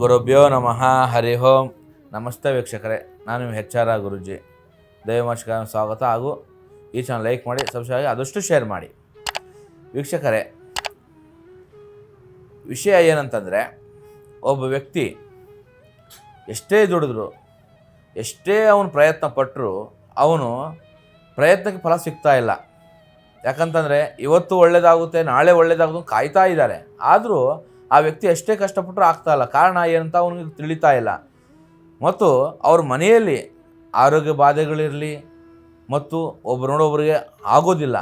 ಗುರುಭ್ಯೋ ನಮಃ, ಹರಿ ಓಂ. ನಮಸ್ತೆ ವೀಕ್ಷಕರೇ, ನಾನು ನಿಮ್ಮ ಹೆಚ್ ಆರ್ ಗುರುಜಿ. ದೈವಮಾಷಿಕ ಸ್ವಾಗತ ಹಾಗೂ ಈ ಚಾನಲ್ ಲೈಕ್ ಮಾಡಿ ಸಬ್ಸ್ಕ್ರೈಬ್ ಆದಷ್ಟು ಶೇರ್ ಮಾಡಿ. ವೀಕ್ಷಕರೇ, ವಿಷಯ ಏನಂತಂದರೆ, ಒಬ್ಬ ವ್ಯಕ್ತಿ ಎಷ್ಟೇ ದುಡಿದ್ರು, ಎಷ್ಟೇ ಅವನು ಪ್ರಯತ್ನ ಪಟ್ಟರು ಅವನು ಪ್ರಯತ್ನಕ್ಕೆ ಫಲ ಸಿಗ್ತಾ ಇಲ್ಲ. ಯಾಕಂತಂದರೆ, ಇವತ್ತು ಒಳ್ಳೆಯದಾಗುತ್ತೆ ನಾಳೆ ಒಳ್ಳೆಯದಾಗುತ್ತೆ ಕಾಯ್ತಾ ಇದ್ದಾರೆ. ಆದರೂ ಆ ವ್ಯಕ್ತಿ ಎಷ್ಟೇ ಕಷ್ಟಪಟ್ಟರೂ ಆಗ್ತಾ ಇಲ್ಲ. ಕಾರಣ ಏನಂತ ಅವನಿಗೆ ತಿಳಿತಾ ಇಲ್ಲ. ಮತ್ತು ಅವ್ರ ಮನೆಯಲ್ಲಿ ಆರೋಗ್ಯ ಬಾಧೆಗಳಿರಲಿ ಮತ್ತು ಒಬ್ಬರು ನೋಡೋಬ್ರಿಗೆ ಆಗೋದಿಲ್ಲ.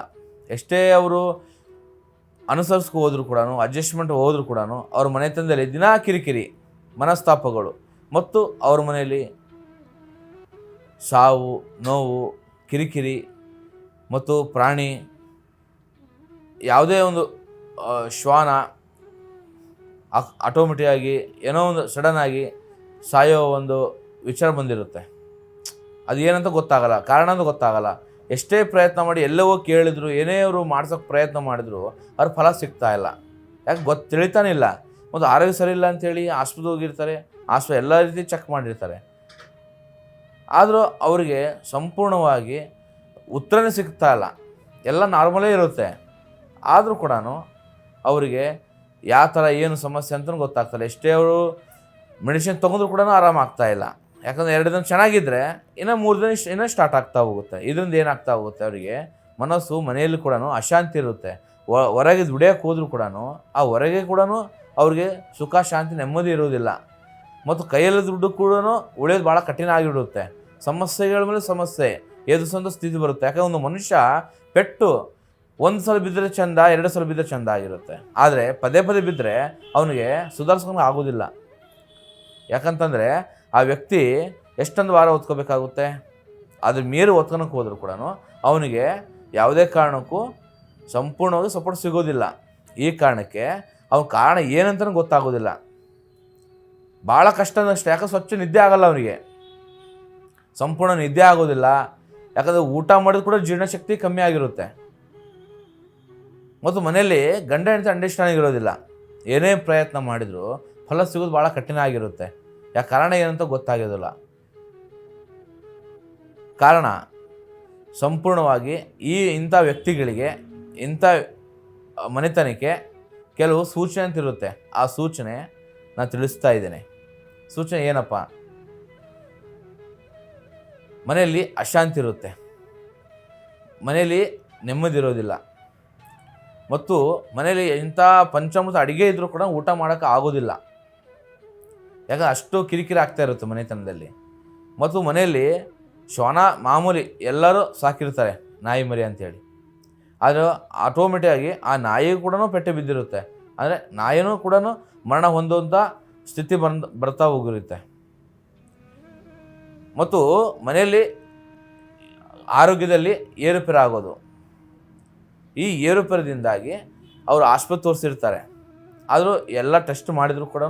ಎಷ್ಟೇ ಅವರು ಅನುಸರಿಸ್ಕೊ ಹೋದ್ರು ಕೂಡ ಅಡ್ಜಸ್ಟ್ಮೆಂಟ್ ಹೋದ್ರು ಕೂಡ ಅವ್ರ ಮನೆತನದಲ್ಲಿ ದಿನಾ ಕಿರಿಕಿರಿ, ಮನಸ್ತಾಪಗಳು ಮತ್ತು ಅವ್ರ ಮನೆಯಲ್ಲಿ ಸಾವು, ನೋವು, ಕಿರಿಕಿರಿ ಮತ್ತು ಪ್ರಾಣಿ ಯಾವುದೇ ಒಂದು ಶ್ವಾನ ಆಟೋಮೆಟಿಯಾಗಿ ಏನೋ ಒಂದು ಸಡನ್ನಾಗಿ ಸಾಯೋ ಒಂದು ವಿಚಾರ ಬಂದಿರುತ್ತೆ. ಅದು ಏನಂತ ಗೊತ್ತಾಗಲ್ಲ, ಕಾರಣ ಅಂತ ಗೊತ್ತಾಗಲ್ಲ. ಎಷ್ಟೇ ಪ್ರಯತ್ನ ಮಾಡಿ ಎಲ್ಲವೋ ಕೇಳಿದ್ರು, ಏನೇ ಅವರು ಮಾಡ್ಸೋಕ್ಕೆ ಪ್ರಯತ್ನ ಮಾಡಿದ್ರು ಅವ್ರ ಫಲ ಸಿಗ್ತಾ ಇಲ್ಲ. ಯಾಕೆ ಗೊತ್ತು ತಿಳಿತಾನೆ ಇಲ್ಲ. ಒಂದು ಆರೋಗ್ಯ ಸರಿ ಇಲ್ಲ ಅಂತೇಳಿ ಆಸ್ಪತ್ರೆ ಹೋಗಿರ್ತಾರೆ, ಆಸ್ಪತ್ರೆ ಎಲ್ಲ ರೀತಿ ಚೆಕ್ ಮಾಡಿರ್ತಾರೆ. ಆದರೂ ಅವರಿಗೆ ಸಂಪೂರ್ಣವಾಗಿ ಉತ್ತರನೇ ಸಿಗ್ತಾ ಇಲ್ಲ. ಎಲ್ಲ ನಾರ್ಮಲೇ ಇರುತ್ತೆ. ಆದರೂ ಕೂಡ ಅವರಿಗೆ ಯಾವ ಥರ ಏನು ಸಮಸ್ಯೆ ಅಂತಲೂ ಗೊತ್ತಾಗ್ತಲ್ಲ. ಎಷ್ಟೇ ಅವರು ಮೆಡಿಸಿನ್ ತೊಗೊಂಡ್ರು ಕೂಡ ಆರಾಮಾಗ್ತಾ ಇಲ್ಲ. ಯಾಕಂದರೆ ಎರಡು ದಿನ ಚೆನ್ನಾಗಿದ್ದರೆ ಇನ್ನೂ ಮೂರು ದಿನ ಇನ್ನೂ ಸ್ಟಾರ್ಟ್ ಆಗ್ತಾ ಹೋಗುತ್ತೆ. ಇದರಿಂದ ಏನಾಗ್ತಾ ಹೋಗುತ್ತೆ ಅವರಿಗೆ? ಮನಸ್ಸು ಮನೆಯಲ್ಲಿ ಕೂಡ ಅಶಾಂತಿ ಇರುತ್ತೆ. ಹೊರಗೆ ದುಡಿಯೋಕೆ ಹೋದ್ರು ಕೂಡ ಆ ಹೊರಗೆ ಕೂಡ ಅವ್ರಿಗೆ ಸುಖ, ಶಾಂತಿ, ನೆಮ್ಮದಿ ಇರೋದಿಲ್ಲ. ಮತ್ತು ಕೈಯಲ್ಲಿ ದುಡ್ಡು ಕೂಡ ಉಳಿಯೋದು ಭಾಳ ಕಠಿಣ ಆಗಿಬಿಡುತ್ತೆ. ಸಮಸ್ಯೆಗಳ ಮೇಲೆ ಸಮಸ್ಯೆ. ಎದುರಿಸೋಂಥ ಸ್ಥಿತಿ ಬರುತ್ತೆ. ಯಾಕಂದ್ರೆ ಒಂದು ಮನುಷ್ಯ ಪೆಟ್ಟು ಒಂದು ಸಲ ಬಿದ್ದರೆ ಚಂದ, ಎರಡು ಸಲ ಬಿದ್ದರೆ ಚಂದ ಆಗಿರುತ್ತೆ. ಆದರೆ ಪದೇ ಪದೇ ಬಿದ್ದರೆ ಅವನಿಗೆ ಸುಧಾರಿಸ್ಕೊಂಡು ಆಗೋದಿಲ್ಲ. ಯಾಕಂತಂದರೆ ಆ ವ್ಯಕ್ತಿ ಎಷ್ಟೊಂದು ವಾರ ಓದ್ಕೋಬೇಕಾಗುತ್ತೆ? ಅದ್ರ ಮೀರಿ ಓದ್ಕೊಳಕ್ಕೆ ಹೋದರೂ ಕೂಡ ಅವನಿಗೆ ಯಾವುದೇ ಕಾರಣಕ್ಕೂ ಸಂಪೂರ್ಣವಾಗಿ ಸಪೋರ್ಟ್ ಸಿಗೋದಿಲ್ಲ. ಈ ಕಾರಣಕ್ಕೆ ಅವನ ಕಾರಣ ಏನಂತಲೂ ಗೊತ್ತಾಗೋದಿಲ್ಲ. ಭಾಳ ಕಷ್ಟ ಅಷ್ಟೇ, ಯಾಕಂದ್ರೆ ಸ್ವಚ್ಛ ನಿದ್ದೆ ಆಗಲ್ಲ ಅವನಿಗೆ. ಸಂಪೂರ್ಣ ನಿದ್ದೆ ಆಗೋದಿಲ್ಲ. ಯಾಕಂದರೆ ಊಟ ಮಾಡಿದ ಕೂಡ ಜೀರ್ಣಶಕ್ತಿ ಕಮ್ಮಿ ಆಗಿರುತ್ತೆ. ಮತ್ತು ಮನೆಯಲ್ಲಿ ಗಂಡ ಹೆಂಡತಿ ಅಂಡರ್ಸ್ಟ್ಯಾಂಡಿಂಗ್ ಇರೋದಿಲ್ಲ. ಏನೇ ಪ್ರಯತ್ನ ಮಾಡಿದರೂ ಫಲ ಸಿಗೋದು ಭಾಳ ಕಠಿಣ ಆಗಿರುತ್ತೆ. ಯಾ ಕಾರಣ ಏನಂತ ಗೊತ್ತಾಗೋದಿಲ್ಲ. ಕಾರಣ, ಸಂಪೂರ್ಣವಾಗಿ ಈ ಇಂಥ ವ್ಯಕ್ತಿಗಳಿಗೆ, ಇಂಥ ಮನೆತನಕ್ಕೆ ಕೆಲವು ಸೂಚನೆ ಅಂತ ಇರುತ್ತೆ ಆ ಸೂಚನೆ ನಾನು ತಿಳಿಸ್ತಾ ಇದ್ದೇನೆ. ಸೂಚನೆ ಏನಪ್ಪ? ಮನೆಯಲ್ಲಿ ಅಶಾಂತಿ ಇರುತ್ತೆ. ಮನೆಯಲ್ಲಿ ನೆಮ್ಮದಿ ಇರೋದಿಲ್ಲ. ಮತ್ತು ಮನೆಯಲ್ಲಿ ಇಂಥ ಪಂಚಾಮೃತ ಅಡುಗೆ ಇದ್ದರೂ ಕೂಡ ಊಟ ಮಾಡೋಕ್ಕೆ ಆಗೋದಿಲ್ಲ. ಯಾಕಂದ್ರೆ ಅಷ್ಟು ಕಿರಿಕಿರಿ ಆಗ್ತಾ ಇರುತ್ತೆ ಮನೆತನದಲ್ಲಿ. ಮತ್ತು ಮನೆಯಲ್ಲಿ ಶ್ವಾನ ಮಾಮೂಲಿ ಎಲ್ಲರೂ ಸಾಕಿರ್ತಾರೆ, ನಾಯಿ ಮರಿ ಅಂತೇಳಿ. ಆದರೆ ಆಟೋಮೆಟಿಕ್ಕಾಗಿ ಆ ನಾಯಿಗೂ ಕೂಡ ಪೆಟ್ಟೆ ಬಿದ್ದಿರುತ್ತೆ. ಅಂದರೆ ನಾಯಿನೂ ಕೂಡ ಮರಣ ಹೊಂದುವಂಥ ಸ್ಥಿತಿ ಬಂದು, ಬರ್ತಾ ಹೋಗಿರುತ್ತೆ. ಮತ್ತು ಮನೆಯಲ್ಲಿ ಆರೋಗ್ಯದಲ್ಲಿ ಏರುಪೇರು ಆಗೋದು ಈ ಏರುಪೇರದಿಂದಾಗಿ ಅವರು ಆಸ್ಪತ್ರೆ ತೋರಿಸಿರ್ತಾರೆ. ಆದರೂ ಎಲ್ಲ ಟೆಸ್ಟ್ ಮಾಡಿದರೂ ಕೂಡ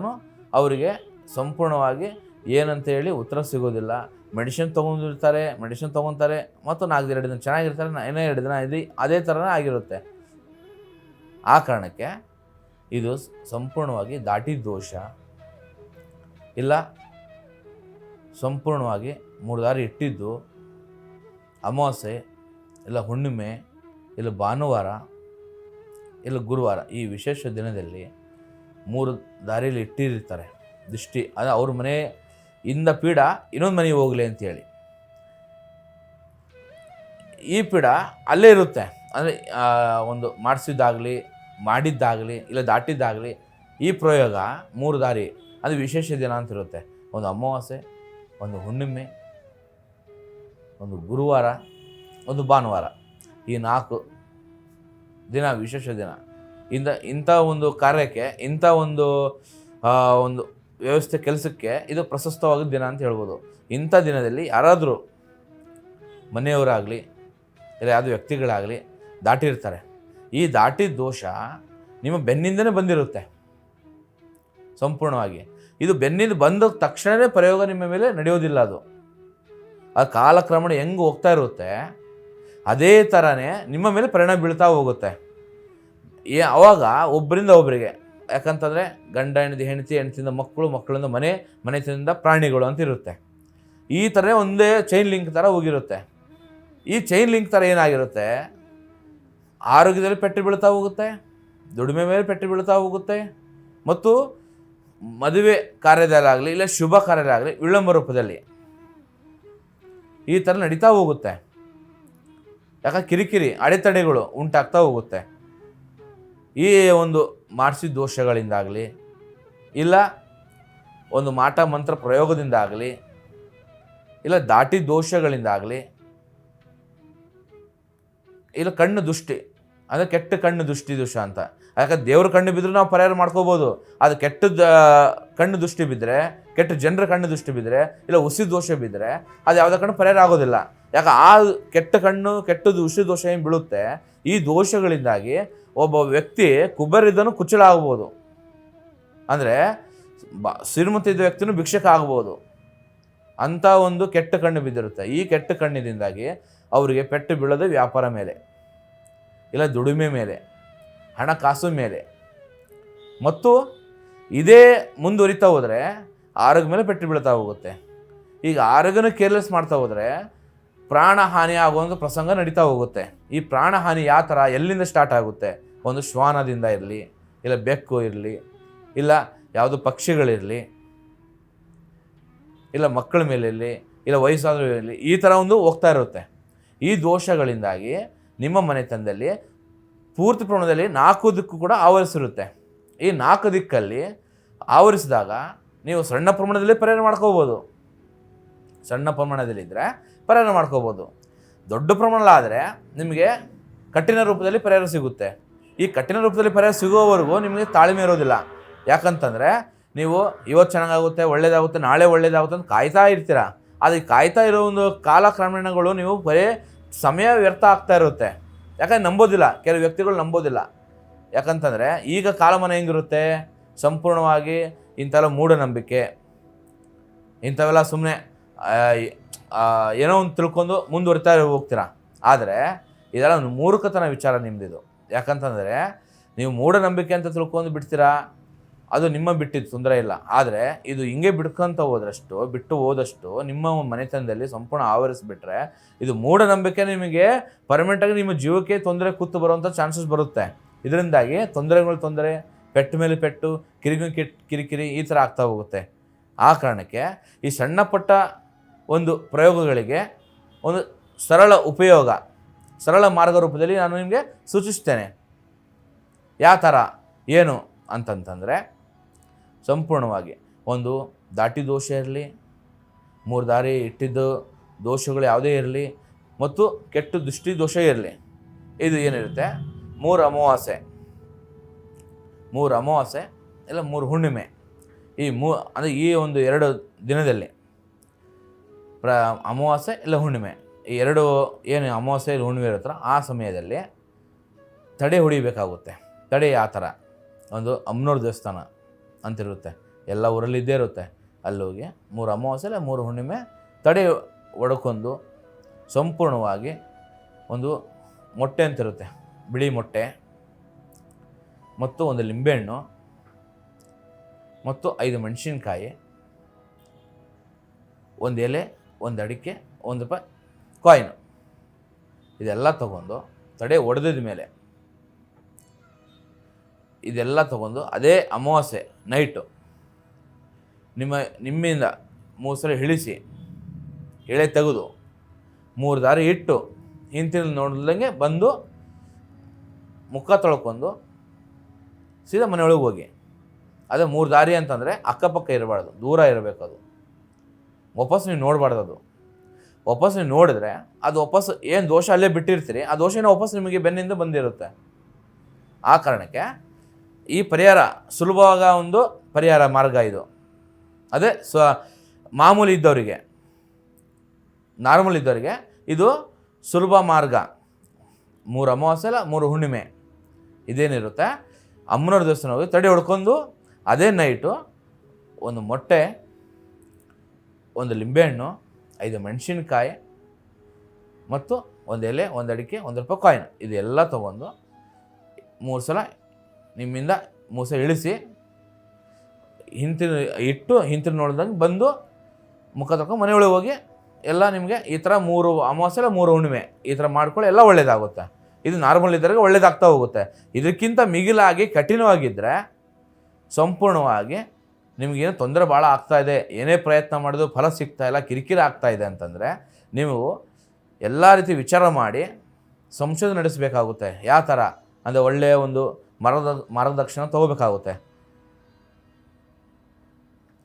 ಅವರಿಗೆ ಸಂಪೂರ್ಣವಾಗಿ ಏನಂತ ಹೇಳಿ ಉತ್ತರ ಸಿಗೋದಿಲ್ಲ. ಮೆಡಿಸಿನ್ ತೊಗೊಂಡಿರ್ತಾರೆ ಮೆಡಿಸಿನ್ ತೊಗೊತಾರೆ, ಮತ್ತು ನಾಲ್ಕು ಎರಡು ದಿನ ಚೆನ್ನಾಗಿರ್ತಾರೆ, ನಾ- ಇನ್ನೂ ಎರಡು ದಿನ ಇದು ಅದೇ ಥರನೇ ಆಗಿರುತ್ತೆ. ಆ ಕಾರಣಕ್ಕೆ ಇದು ಸಂಪೂರ್ಣವಾಗಿ ದಾಟಿ ದೋಷ. ಇಲ್ಲ, ಸಂಪೂರ್ಣವಾಗಿ ಮೂರು ದಾರಿ ಇಟ್ಟಿದ್ದು ಅಮಾವಾಸ್ಯೆ, ಇಲ್ಲ ಹುಣ್ಣಿಮೆ ಇಲ್ಲ ಭಾನುವಾರ, ಇಲ್ಲ ಗುರುವಾರ ಈ ವಿಶೇಷ ದಿನದಲ್ಲಿ ಮೂರು ದಾರಿಯಲ್ಲಿ ಇಟ್ಟಿರ್ತಾರೆ. ದೃಷ್ಟಿ, ಅದು ಅವ್ರ ಮನೆ ಇಂದ ಪೀಡ ಇನ್ನೊಂದು ಮನೆಗೆ ಹೋಗಲಿ ಅಂತೇಳಿ ಈ ಪೀಡ ಅಲ್ಲೇ ಇರುತ್ತೆ. ಅಂದರೆ ಒಂದು ಮಾಡಿಸಿದ್ದಾಗಲಿ, ಮಾಡಿದ್ದಾಗಲಿ, ಇಲ್ಲ ದಾಟಿದ್ದಾಗಲಿ ಈ ಪ್ರಯೋಗ ಮೂರು ದಾರಿ, ಅದು ವಿಶೇಷ ದಿನ ಅಂತ ಇರುತ್ತೆ. ಒಂದು ಅಮಾವಾಸ್ಯೆ, ಒಂದು ಹುಣ್ಣಿಮೆ, ಒಂದು ಗುರುವಾರ, ಒಂದು ಭಾನುವಾರ. ಈ ನಾಲ್ಕು ದಿನ, ವಿಶೇಷ ದಿನ. ಇಂಥ ಇಂಥ ಒಂದು ಕಾರ್ಯಕ್ಕೆ, ಇಂಥ ಒಂದು ಒಂದು ವ್ಯವಸ್ಥೆ ಕೆಲಸಕ್ಕೆ ಇದು ಪ್ರಶಸ್ತವಾದ ದಿನ ಅಂತ ಹೇಳ್ಬೋದು. ಇಂಥ ದಿನದಲ್ಲಿ ಯಾರಾದರೂ ಮನೆಯವರಾಗಲಿ, ಇಲ್ಲ ಯಾವುದೋ ವ್ಯಕ್ತಿಗಳಾಗಲಿ ದಾಟಿರ್ತಾರೆ. ಈ ದಾಟಿದ ದೋಷ ನಿಮ್ಮ ಬೆನ್ನಿಂದನೇ ಬಂದಿರುತ್ತೆ. ಸಂಪೂರ್ಣವಾಗಿ. ಇದು ಬೆನ್ನಿಂದ ಬಂದ ತಕ್ಷಣವೇ ಪ್ರಯೋಗ ನಿಮ್ಮ ಮೇಲೆ ನಡೆಯೋದಿಲ್ಲ ಅದು. ಆ ಕಾಲಕ್ರಮಣ ಹೆಂಗೆ ಹೋಗ್ತಾ ಇರುತ್ತೆ ಅದೇ ಥರನೇ ನಿಮ್ಮ ಮೇಲೆ ಪರಿಣಾಮ ಬೀಳ್ತಾ ಹೋಗುತ್ತೆ. ಏ, ಅವಾಗ ಒಬ್ಬರಿಂದ ಒಬ್ಬರಿಗೆ ಯಾಕಂತಂದರೆ ಗಂಡ ಹೆಂಡತಿ ಹೆಂಡತಿ, ಹೆಂಡತಿಯಿಂದ ಮಕ್ಕಳು, ಮಕ್ಕಳಿಂದ ಮನೆ, ಮನೆತನದಿಂದ ಪ್ರಾಣಿಗಳು ಅಂತ ಇರುತ್ತೆ. ಈ ಥರ ಒಂದೇ ಚೈನ್ ಲಿಂಕ್ ಥರ ಹೋಗಿರುತ್ತೆ. ಈ ಚೈನ್ ಲಿಂಕ್ ಥರ ಏನಾಗಿರುತ್ತೆ? ಆರೋಗ್ಯದಲ್ಲಿ ಪೆಟ್ಟು ಬೀಳ್ತಾ ಹೋಗುತ್ತೆ, ದುಡಿಮೆ ಮೇಲೆ ಪೆಟ್ಟು ಬೀಳ್ತಾ ಹೋಗುತ್ತೆ, ಮತ್ತು ಮದುವೆ ಕಾರ್ಯದಲ್ಲಾಗಲಿ ಇಲ್ಲ ಶುಭ ಕಾರ್ಯದಲ್ಲಾಗಲಿ ವಿಳಂಬ ರೂಪದಲ್ಲಿ ಈ ಥರ ನಡೀತಾ ಹೋಗುತ್ತೆ. ಯಾಕೆ ಕಿರಿಕಿರಿ, ಅಡೆತಡೆಗಳು ಉಂಟಾಗ್ತಾ ಹೋಗುತ್ತೆ. ಈ ಒಂದು ಮಾಡಿಸಿದ ದೋಷಗಳಿಂದಾಗಲಿ, ಇಲ್ಲ ಒಂದು ಮಾಟ ಮಂತ್ರ ಪ್ರಯೋಗದಿಂದಾಗಲಿ, ಇಲ್ಲ ದಾಟಿ ದೋಷಗಳಿಂದಾಗಲಿ, ಇಲ್ಲ ಕಣ್ಣು ದುಷ್ಟಿ, ಅಂದರೆ ಕೆಟ್ಟ ಕಣ್ಣು ದುಷ್ಟಿ ದೋಷ ಅಂತ. ಯಾಕಂದ್ರೆ ದೇವ್ರ ಕಣ್ಣು ಬಿದ್ದರೂ ನಾವು ಪರಿಹಾರ ಮಾಡ್ಕೋಬೋದು. ಅದು ಕೆಟ್ಟ ಕಣ್ಣು ದೃಷ್ಟಿ ಬಿದ್ದರೆ ಕೆಟ್ಟ ಜನರ ಕಣ್ಣು ದೃಷ್ಟಿ ಬಿದ್ದರೆ ಇಲ್ಲ ಉಸಿ ದೋಷ ಬಿದ್ದರೆ ಅದು ಯಾವುದೇ ಕಣ್ಣು ಪರಿಹಾರ ಆಗೋದಿಲ್ಲ. ಯಾಕೆ ಆ ಕೆಟ್ಟ ಕಣ್ಣು ಕೆಟ್ಟ ಉಸಿ ದೋಷ ಏನು ಬೀಳುತ್ತೆ? ಈ ದೋಷಗಳಿಂದಾಗಿ ಒಬ್ಬ ವ್ಯಕ್ತಿ ಕುಬ್ಬರಿದ್ದನು ಕುಚ್ಚಳ ಆಗ್ಬೋದು. ಅಂದರೆ ಬ ಶ್ರೀಮಂತಿದ್ದ ವ್ಯಕ್ತಿನೂ ಭಿಕ್ಷಕ ಆಗ್ಬೋದು. ಅಂಥ ಒಂದು ಕೆಟ್ಟ ಕಣ್ಣು ಬಿದ್ದಿರುತ್ತೆ. ಈ ಕೆಟ್ಟ ಕಣ್ಣಿನಿಂದಾಗಿ ಅವರಿಗೆ ಪೆಟ್ಟು ಬೀಳೋದು ವ್ಯಾಪಾರ ಮೇಲೆ. ಇಲ್ಲ ದುಡಿಮೆ ಮೇಲೆ. ಹಣಕಾಸು ಮೇಲೆ. ಮತ್ತು ಇದೇ ಮುಂದುವರಿತಾ ಹೋದರೆ ಆರೋಗ್ಯ ಮೇಲೆ ಪೆಟ್ಟು ಬೀಳ್ತಾ ಹೋಗುತ್ತೆ. ಈಗ ಆರೋಗ್ಯನ ಕೇರ್ಲೆಸ್ ಮಾಡ್ತಾ ಹೋದರೆ ಪ್ರಾಣ ಹಾನಿ ಆಗುವಂಥ ಪ್ರಸಂಗ ನಡೀತಾ ಹೋಗುತ್ತೆ. ಈ ಪ್ರಾಣ ಹಾನಿ ಯಾವ ಥರ, ಎಲ್ಲಿಂದ ಸ್ಟಾರ್ಟ್ ಆಗುತ್ತೆ? ಒಂದು ಶ್ವಾನದಿಂದ ಇರಲಿ, ಇಲ್ಲ ಬೆಕ್ಕು ಇರಲಿ, ಇಲ್ಲ ಯಾವುದು ಪಕ್ಷಿಗಳಿರಲಿ, ಇಲ್ಲ ಮಕ್ಕಳ ಮೇಲೆ ಇರಲಿ, ಇಲ್ಲ ವಯಸ್ಸಾದರೂ ಇರಲಿ, ಈ ಥರ ಒಂದು ಹೋಗ್ತಾ ಇರುತ್ತೆ. ಈ ದೋಷಗಳಿಂದಾಗಿ ನಿಮ್ಮ ಮನೆತನದಲ್ಲಿ ಪೂರ್ತಿ ಪ್ರಮಾಣದಲ್ಲಿ ನಾಲ್ಕು ದಿಕ್ಕು ಕೂಡ ಆವರಿಸಿರುತ್ತೆ. ಈ ನಾಲ್ಕು ದಿಕ್ಕಲ್ಲಿ ಆವರಿಸಿದಾಗ ನೀವು ಸಣ್ಣ ಪ್ರಮಾಣದಲ್ಲಿ ಪರಿಹಾರ ಮಾಡ್ಕೋಬೋದು. ಸಣ್ಣ ಪ್ರಮಾಣದಲ್ಲಿದ್ದರೆ ಪರಿಹಾರ ಮಾಡ್ಕೋಬೋದು. ದೊಡ್ಡ ಪ್ರಮಾಣದಲ್ಲಾದರೆ ನಿಮಗೆ ಕಠಿಣ ರೂಪದಲ್ಲಿ ಪರಿಹಾರ ಸಿಗುತ್ತೆ. ಈ ಕಠಿಣ ರೂಪದಲ್ಲಿ ಪರಿಹಾರ ಸಿಗೋವರೆಗೂ ನಿಮಗೆ ತಾಳ್ಮೆ ಇರೋದಿಲ್ಲ. ಯಾಕಂತಂದರೆ ನೀವು ಇವತ್ತು ಚೆನ್ನಾಗಾಗುತ್ತೆ, ಒಳ್ಳೇದಾಗುತ್ತೆ, ನಾಳೆ ಒಳ್ಳೇದಾಗುತ್ತೆ ಅಂತ ಕಾಯ್ತಾ ಇರ್ತೀರ? ಅದಕ್ಕೆ ಕಾಯ್ತಾ ಇರೋ ಒಂದು ಕಾಲಕ್ರಮೇಣಗಳು ನೀವು ಬರೀ ಸಮಯ ವ್ಯರ್ಥ ಆಗ್ತಾ ಇರುತ್ತೆ. ಯಾಕಂದರೆ ನಂಬೋದಿಲ್ಲ, ಕೆಲವು ವ್ಯಕ್ತಿಗಳು ನಂಬೋದಿಲ್ಲ. ಯಾಕಂತಂದರೆ ಈಗ ಕಾಲಮಾನ ಹೆಂಗಿರುತ್ತೆ? ಸಂಪೂರ್ಣವಾಗಿ ಇಂಥವೆಲ್ಲ ಮೂಢನಂಬಿಕೆ. ಇಂಥವೆಲ್ಲ ಸುಮ್ಮನೆ ಏನೋ ಒಂದು ತಿಳ್ಕೊಂಡು ಮುಂದುವರಿತಾ ಹೋಗ್ತೀರಾ? ಆದರೆ, ಇದೆಲ್ಲ ಒಂದು ಮೂರ್ಖತನ ವಿಚಾರ ನಿಮ್ಮದಿದು ಯಾಕಂತಂದರೆ, ನೀವು ಮೂಢನಂಬಿಕೆ ಅಂತ ತಿಳ್ಕೊಂಡು ಬಿಡ್ತೀರಾ? ಅದು ನಿಮ್ಮ ಬಿಟ್ಟಿದ್ದು ತೊಂದರೆ ಇಲ್ಲ. ಆದರೆ, ಇದು ಹಿಂಗೆ ಬಿಡ್ಕೊಂತ ಹೋದಷ್ಟು ಬಿಟ್ಟು ಹೋದಷ್ಟು ನಿಮ್ಮ ಮನೆತನದಲ್ಲಿ ಸಂಪೂರ್ಣ ಆವರಿಸ್ಬಿಟ್ರೆ, ಇದು ಮೂಢನಂಬಿಕೆ ನಿಮಗೆ ಪರ್ಮನೆಂಟಾಗಿ ನಿಮ್ಮ ಜೀವಕ್ಕೆ ತೊಂದರೆ ಕೂತು ಬರುವಂಥ ಚಾನ್ಸಸ್ ಬರುತ್ತೆ. ಇದರಿಂದಾಗಿ ತೊಂದರೆಗಳು ತೊಂದರೆ, ಪೆಟ್ಟು ಮೇಲೆ ಪೆಟ್ಟು, ಕಿರಿಕಿರಿ ಕಿರಿಕಿರಿ ಈ ಥರ ಆಗ್ತಾ ಹೋಗುತ್ತೆ. ಆ ಕಾರಣಕ್ಕೆ ಈ ಸಣ್ಣ ಪುಟ್ಟ ಒಂದು ಪ್ರಯೋಗಗಳಿಗೆ ಒಂದು ಸರಳ ಉಪಯೋಗ, ಸರಳ ಮಾರ್ಗ ರೂಪದಲ್ಲಿ ನಾನು ನಿಮಗೆ ಸೂಚಿಸ್ತೇನೆ. ಯಾವ ಥರ, ಏನು ಅಂತಂತಂದರೆ, ಸಂಪೂರ್ಣವಾಗಿ ಒಂದು ದಾಟಿ ದೋಷ ಇರಲಿ, ಮೂರು ದಾರಿ ಇಟ್ಟಿದ್ದು ದೋಷಗಳು ಯಾವುದೇ ಇರಲಿ, ಮತ್ತು ಕೆಟ್ಟ ದೃಷ್ಟಿ ದೋಷ ಇರಲಿ. ಇದು ಏನಿರುತ್ತೆ? ಮೂರು ಅಮಾವಾಸ್ಯೆ. ಮೂರು ಅಮಾವಾಸ್ಯೆ, ಇಲ್ಲ ಮೂರು ಹುಣ್ಣಿಮೆ. ಈ ಮೂ, ಅಂದರೆ ಈ ಒಂದು ಎರಡು ದಿನದಲ್ಲಿ ಪ್ರ ಅಮಾವಾಸ್ಯೆ ಇಲ್ಲ ಹುಣ್ಣಿಮೆ. ಈ ಎರಡು ಏನು ಅಮಾವಾಸ್ಯೆ ಇಲ್ಲ ಹುಣ್ಣಿಮೆ ಇರುತ್ತಲ್ಲ, ಆ ಸಮಯದಲ್ಲಿ ತಡೆ ಹೊಡಿಬೇಕಾಗುತ್ತೆ. ತಡೆ ಆ ಥರ. ಒಂದು ಅಮ್ನೋರ್ ದೇವಸ್ಥಾನ ಅಂತಿರುತ್ತೆ. ಎಲ್ಲ ಊರಲ್ಲಿ ಇದ್ದೇ ಇರುತ್ತೆ. ಅಲ್ಲಿ ಹೋಗಿ ಮೂರು ಅಮಾವಾಸ್ಯೆ ಇಲ್ಲ ಮೂರು ಹುಣ್ಣಿಮೆ ತಡೆ ಒಡ್ಕೊಂಡು ಸಂಪೂರ್ಣವಾಗಿ ಒಂದು ಮೊಟ್ಟೆ ಅಂತಿರುತ್ತೆ. ಬಿಳಿ ಮೊಟ್ಟೆ ಮತ್ತು ಒಂದು ಲಿಂಬೆಹಣ್ಣು ಮತ್ತು ಐದು ಮೆಣಸಿನ್ಕಾಯಿ, ಒಂದು ಎಲೆ ಒಂದು ಅಡಿಕೆ, ಒಂದು ರೂಪಾಯಿ ಕಾಯಿನು ಇದೆಲ್ಲ ತಗೊಂಡು ತಡೆ ಒಡೆದಿದ ಮೇಲೆ ಇದೆಲ್ಲ ತಗೊಂಡು ಅದೇ ಅಮಾವಾಸ್ಯೆ ನೈಟು ನಿಮ್ಮ, ನಿಮ್ಮಿಂದ ಮೂರು ಸಲ ಇಳಿಸಿ, ಎಳೆ ತೆಗೆದು ಮೂರು ದಾರಿ ಇಟ್ಟು ಹಿಂತಿನ ನೋಡ್ದಂಗೆ ಬಂದು ಮುಖ ತೊಳ್ಕೊಂಡು ಸೀದಾ ಮನೆಯೊಳಗೆ ಹೋಗಿ. ಅದೇ ಮೂರು ದಾರಿ ಅಂತಂದರೆ ಅಕ್ಕಪಕ್ಕ ಇರಬಾರ್ದು, ದೂರ ಇರಬೇಕು ಅದು ವಾಪಸ್ ನೀವು ನೋಡಬಾರ್ದು ಅದು. ವಾಪಸ್ ನೀವು ನೋಡಿದ್ರೆ ಅದು ವಾಪಸ್ ಏನು ದೋಷ ಅಲ್ಲೇ ಬಿಟ್ಟಿರ್ತೀರಿ, ಆ ದೋಷನ ವಾಪಸ್ ನಿಮಗೆ ಬೆನ್ನಿಂದ ಬಂದಿರುತ್ತೆ. ಆ ಕಾರಣಕ್ಕೆ ಈ ಪರಿಹಾರ ಸುಲಭವಾದ ಒಂದು ಪರಿಹಾರ ಮಾರ್ಗ ಇದು. ಅದೇ ಸ್ವ ಮಾಮೂಲಿ ಇದ್ದವರಿಗೆ, ನಾರ್ಮಲ್ ಇದ್ದವರಿಗೆ ಇದು ಸುಲಭ ಮಾರ್ಗ. ಮೂರು ಅಮಾವಾಸ್ಯೆ ಅಲ್ಲ, ಮೂರು ಹುಣ್ಣಿಮೆ ಇದೇನಿರುತ್ತೆ. ಅಮ್ಮನವ್ರ ದೇವಸ್ಥಾನ ಹೋಗಿ ತಡೆ ಹೊಡ್ಕೊಂಡು ಅದೇ ನೈಟು ಒಂದು ಮೊಟ್ಟೆ ಒಂದು ಲಿಂಬೆಹಣ್ಣು ಐದು ಮೆಣಸಿನ್ಕಾಯಿ ಮತ್ತು ಒಂದು ಎಲೆ, ಒಂದು ಅಡಿಕೆ, ಒಂದು ರೂಪಾಯಿ ಕಾಯಿನ್ ಇದೆಲ್ಲ ತೊಗೊಂಡು ಮೂರು ಸಲ ನಿಮ್ಮಿಂದ ಮೂಸೆ ಇಳಿಸಿ ಹಿಂತಿನ ಇಟ್ಟು ಹಿಂತಿನ ನೋಡಿದಂಗೆ ಬಂದು ಮುಖ ತಗೊಂಡು ಮನೆಯೊಳಗೆ ಹೋಗಿ ಎಲ್ಲ ನಿಮಗೆ ಈ ಥರ ಮೂರು ಅಮಾವಾಸ್ಯೆ ಇಲ್ಲ ಮೂರು ಹುಣ್ಣಿಮೆ, ಈ ಥರ ಮಾಡ್ಕೊಳ್ಳಿ, ಎಲ್ಲ ಒಳ್ಳೇದಾಗುತ್ತೆ. ಇದು ನಾರ್ಮಲ್ ಇದ್ದರೆ ಒಳ್ಳೇದಾಗ್ತಾ ಹೋಗುತ್ತೆ. ಇದಕ್ಕಿಂತ ಮಿಗಿಲಾಗಿ ಕಠಿಣವಾಗಿದ್ದರೆ ಸಂಪೂರ್ಣವಾಗಿ ನಿಮಗೇನು ತೊಂದರೆ ಭಾಳ ಆಗ್ತಾ ಇದೆ, ಏನೇ ಪ್ರಯತ್ನ ಮಾಡಿದ್ರು ಫಲ ಸಿಗ್ತಾ ಇಲ್ಲ, ಕಿರಿಕಿರಿ ಆಗ್ತಾ ಇದೆ ಅಂತಂದರೆ ನೀವು ಎಲ್ಲ ರೀತಿ ವಿಚಾರ ಮಾಡಿ ಸಂಶೋಧನೆ ನಡೆಸಬೇಕಾಗುತ್ತೆ. ಯಾವ ಥರ? ಅಂದರೆ ಒಳ್ಳೆಯ ಒಂದು ಮರದ ಮಾರ್ಗದರ್ಶನ ತಗೋಬೇಕಾಗುತ್ತೆ.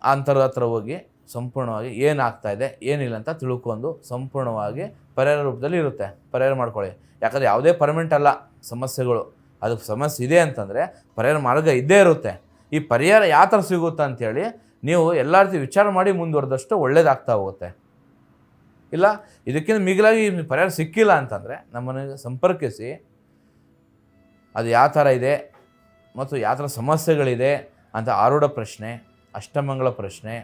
ಅಂತರ ಹತ್ರ ಹೋಗಿ ಸಂಪೂರ್ಣವಾಗಿ ಏನಾಗ್ತಾ ಇದೆ, ಏನಿಲ್ಲ ಅಂತ ತಿಳ್ಕೊಂಡು ಸಂಪೂರ್ಣವಾಗಿ ಪರಿಹಾರ ರೂಪದಲ್ಲಿ ಇರುತ್ತೆ. ಪರಿಹಾರ ಮಾಡ್ಕೊಳ್ಳಿ. ಯಾಕಂದರೆ ಯಾವುದೇ ಪರ್ಮನೆಂಟ್ ಅಲ್ಲ, ಸಮಸ್ಯೆಗಳು. ಅದಕ್ಕೆ ಸಮಸ್ಯೆ ಇದೆ ಅಂತಂದರೆ ಪರಿಹಾರ ಮಾರ್ಗ ಇದ್ದೇ ಇರುತ್ತೆ. ಈ ಪರಿಹಾರ ಯಾವ ಥರ ಸಿಗುತ್ತೆ ಅಂಥೇಳಿ ನೀವು ಎಲ್ಲ ರೀತಿ ವಿಚಾರ ಮಾಡಿ ಮುಂದುವರೆದಷ್ಟು ಒಳ್ಳೇದಾಗ್ತಾ ಹೋಗುತ್ತೆ. ಇಲ್ಲ, ಇದಕ್ಕಿಂತ ಮಿಗಿಲಾಗಿ ಪರಿಹಾರ ಸಿಕ್ಕಿಲ್ಲ ಅಂತಂದರೆ ನಮ್ಮನ್ನು ಸಂಪರ್ಕಿಸಿ, ಅದು ಯಾವ ಥರ ಇದೆ ಮತ್ತು ಯಾವ ಥರ ಸಮಸ್ಯೆಗಳಿದೆ ಅಂತ ಆರೂಢ ಪ್ರಶ್ನೆ ಅಷ್ಟಮಂಗಳ ಪ್ರಶ್ನೆ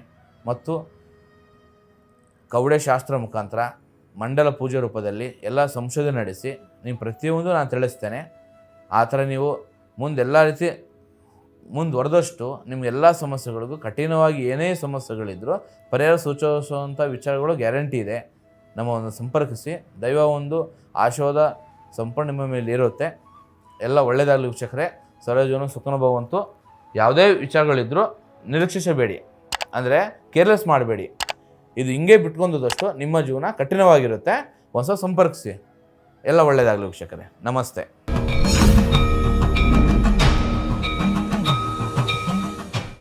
ಮತ್ತು ಕವಡೆ ಶಾಸ್ತ್ರ ಮುಖಾಂತರ ಮಂಡಲ ಪೂಜೆ ರೂಪದಲ್ಲಿ ಎಲ್ಲ ಸಂಶೋಧನೆ ನಡೆಸಿ ನಿಮ್ಮ ಪ್ರತಿಯೊಂದು ನಾನು ತಿಳಿಸ್ತೇನೆ. ಆ ಥರ ನೀವು ಮುಂದೆಲ್ಲ ರೀತಿ ಮುಂದುವರೆದಷ್ಟು ನಿಮಗೆಲ್ಲ ಸಮಸ್ಯೆಗಳಿಗೂ ಕಠಿಣವಾಗಿ ಏನೇ ಸಮಸ್ಯೆಗಳಿದ್ದರೂ ಪರಿಹಾರ ಸೂಚಿಸುವಂಥ ವಿಚಾರಗಳು ಗ್ಯಾರಂಟಿ ಇದೆ. ನಮ್ಮನ್ನು ಸಂಪರ್ಕಿಸಿ. ದೈವ ಒಂದು ಆಶೋದ ಸಂಪೂರ್ಣ ನಿಮ್ಮ ಮೇಲೆ ಇರುತ್ತೆ. ಎಲ್ಲ ಒಳ್ಳೆಯದಾಗಲಿ ವೀಕ್ಷಕರೇ. ಸರ್ವಜೀವನ ಸುಖನುಭವಂತೂ ಯಾವುದೇ ವಿಚಾರಗಳಿದ್ದರೂ ನಿರೀಕ್ಷಿಸಬೇಡಿ. ಅಂದರೆ ಕೇರ್ಲೆಸ್ ಮಾಡಬೇಡಿ. ಇದು ಹಿಂಗೆ ಬಿಟ್ಕೊಂಡದಷ್ಟು ನಿಮ್ಮ ಜೀವನ ಕಠಿಣವಾಗಿರುತ್ತೆ. ಹೊಸ ಸಂಪರ್ಕಿಸಿ. ಎಲ್ಲ ಒಳ್ಳೆಯದಾಗಲಿ ವೀಕ್ಷಕರೇ. ನಮಸ್ತೆ.